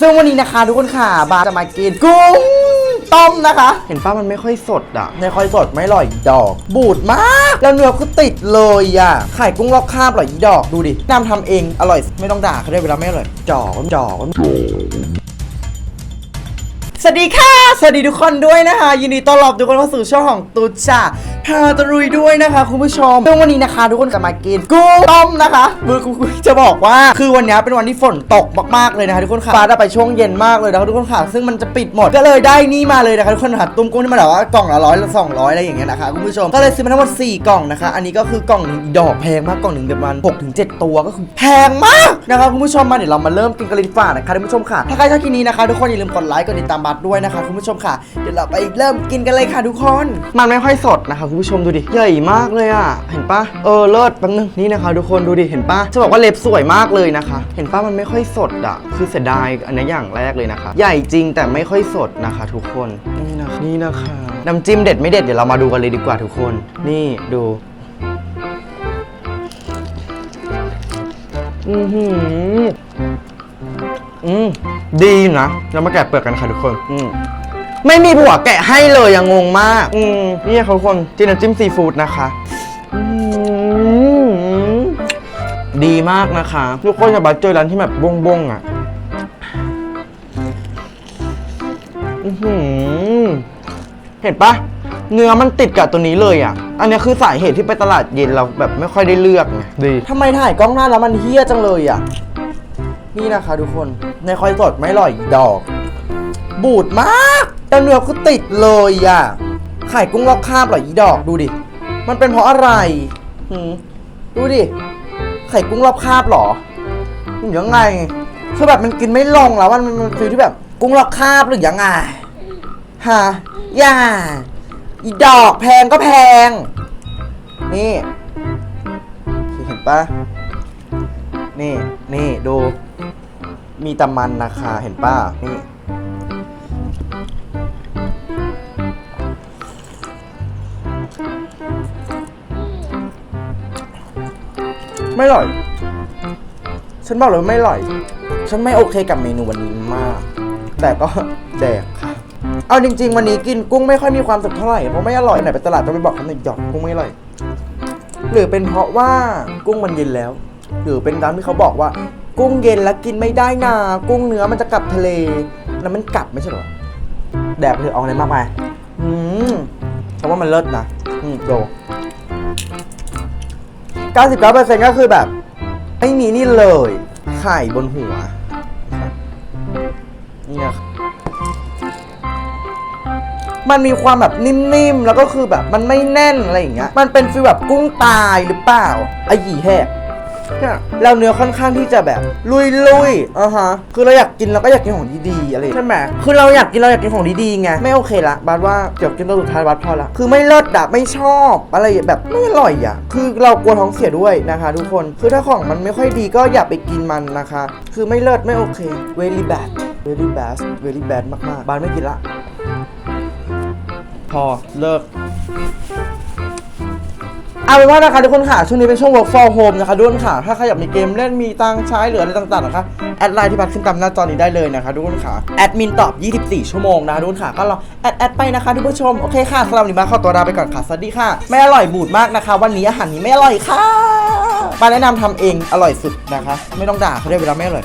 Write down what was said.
ซึ่งวันนี้นะคะทุกคนค่ะบาร์จะมากินกุ้งต้มนะคะ เห็นป้ามันไม่ค่อยสดอะ ไม่ค่อยสดไม่อร่อยอีดอก บูดมาก แล้วเนื้อคือติดเลยอะไข่กุ้งลอกคราบอร่อยอีดอกดูดิน้ำทำเองอร่อยไม่ต้องด่าเขาได้เวลาไม่อร่อยจอกจอกสวัสดีค่ะ สวัสดีทุกคนด้วยนะคะ ยินดีต้อนรับทุกคนเข้าสู่ช่องของตูจ่า พาตรุยด้วยนะคะคุณผู้ชมซึ่งวันนี้นะคะ ทุกคนกลับมากินกุ้งต้มนะคะมือคุณจะบอกว่าคือวันนี้เป็นวันที่ฝนตกมากๆเลยนะคะทุกคนค่ะฟ้าได้ไปช่วงเย็นมากเลยนะคะทุกคนค่ะซึ่งมันจะปิดหมดก็เลยได้นี่มาเลยนะคะทุกคนค่ะตุ้มกุ้งที่มาแบบว่ากล่องละร้อยละสองร้อยอะไรอย่างเงี้ยนะคะคุณผู้ชมก็เลยซื้อมาทั้งหมด4กล่องนะคะ อันนี้ก็คือกล่องหนึ่งดอกแพงมากกล่องหนึ่งประมาณ6ถึง7ตัวก็คือแพงมากนะคะคุณผู้ชมมาเดี๋ยวเรามาเริ่มกินกันเลยดีกว่านะคะคุณผู้ชมค่ะถ้าใครชอบคลิปนี้นะคะทุกคนอย่าลืมกดไลค์กดติดตามบัตรด้วยนะคะคุณผู้ชมค่ะ เดี๋ยวเราไปเริ่มกินกันเลยค่ะทุกคน มันไม่ค่อยสดนะคะคุณผู้ชมดูดิ ใหญ่มากเลยอะ เห็นปะเออเลิศแป๊บนึงนี่นะคะ ทุกคนดูดิ เห็นปะจะบอกว่าเล็บสวยมากเลยนะคะ เห็นปะมันไม่ค่อยสดอะ คือเสียดายอันนี้อย่างแรกเลยนะคะ ใหญ่จริงแต่ไม่ค่อยสดนะคะ ทุกคน นี่นะคะนี่นะคะ น้ำจิ้มเด็ดไม่เด็ดเดี๋ยวเรามาดูกันเลยดีกว่าทุกคน นี่ดูอือหืออืมดีนะ เรามาแกะเปลือกกันค่ะทุกคน อืม ไม่มีผัวแกะให้เลยยังงงมาก อืมนี่ค่ะทุกคนจิ้มน้ำจิ้มซีฟู้ดนะคะอืมดีมากนะคะทุกคนอย่าบัดเจอร้านที่แบบบงๆอะอือหือเห็นปะเนื้อมันติดกับตัวนี้เลยอะ อันนี้คือสาเหตุที่ไปตลาดเย็นเราแบบไม่ค่อยได้เลือกไงดี ทำไมถ่ายกล้องหน้าแล้วมันเฮี้ยจังเลยอะ นี่นะคะทุกคน ในคอยสดไม่อร่อยอีดอก บูดมากแล้วเนื้อคือติดเลยอะไข่กุ้งลอกคราบเหรออีดอกดูดิ มันเป็นเพราะอะไรหืมดูดิ ไข่กุ้งลอกคาบเหรอหรือยังไง คือแบบมันกินไม่ลงแล้วมันมันมันฟีลที่แบบ กุ้งลอกคาบหรือยังไง ฮะ ย่า อีดอกแพงก็แพง นี่เห็นปะนี่ นี่ดู มีตะมันนะคะ เห็นป้านี่ ไม่อร่อย ฉันบอกเลยไม่อร่อย ฉันไม่โอเคกับเมนูวันนี้มาก แต่ก็แดกค่ะเอาจริง ๆ วันนี้กินกุ้งไม่ค่อยมีความสุขเท่าไหร่เพราะไม่อร่อยไหนไปตลาดจะไปบอกเขาหน่อยหยอกกุ้งไม่อร่อยหรือเป็นเพราะว่ากุ้งมันเย็นแล้ว หรือเป็นการที่เขาบอกว่า กุ้งเย็นแล้วกินไม่ได้นากุ้งเนื้อมันจะกลับทะเล แล้วมันกลับไม่ใช่หรอแดกไปเถอะเอาอะไรมากมายอืมเพราะว่ามันเลิศนะอืมโด 99%ก็คือแบบ ไม่มีนี่เลยไข่บนหัวนะครับนี่ยครับมันมีความแบบนิ่มๆ แล้วก็คือแบบมันไม่แน่นอะไรอย่างเงี้ย มันเป็นฟีลแบบกุ้งตายหรือเปล่าไอหยีแหก เนี่ยแล้วเนื้อค่อนข้างที่จะแบบลุยๆอะฮะคือเราอยากกินเราก็อยากกินของดีๆอะไรใช่ไหมคือเราอยากกินเราอยากกินของดีๆไงไม่โอเคละบาสว่าเดี๋ยวกินตัวสุดท้ายบาสพอละคือไม่เลิศอะไม่ชอบอะไรแบบไม่อร่อยอะคือเรากลัวท้องเสียด้วยนะคะ ทุกคนคือถ้าของมันไม่ค่อยดีก็อย่าไปกินมันนะคะ คือไม่เลิศไม่โอเค very bad very bad very bad มากๆบาสไม่กินละ พอเลิก เอาเป็นว่านะคะทุกคนค่ะ ช่วงนี้เป็นช่วง work for home นะคะทุกคนค่ะ ถ้าใครอยากมีเกมเล่นมีตังใช้เหรืออะไรต่างๆนะคะแอดไลน์ที่พัดขึ้นตามหน้าจอนี้ได้เลยนะคะทุกคนค่ะแอดมินตอบ 24 ชั่วโมงนะคะทุกคนค่ะก็ลองแอดแอดไปนะคะทุกผู้ชมโอเคค่ะสำหรับวันนี้มาขอตัวลาไปก่อนค่ะสวัสดีค่ะไม่อร่อยบูดมากนะคะ วันนี้อาหารนี้ไม่อร่อยค่ะมาแนะนำทำเองอร่อยสุดนะคะ ไม่ต้องด่าเขาได้เวลาไม่อร่อย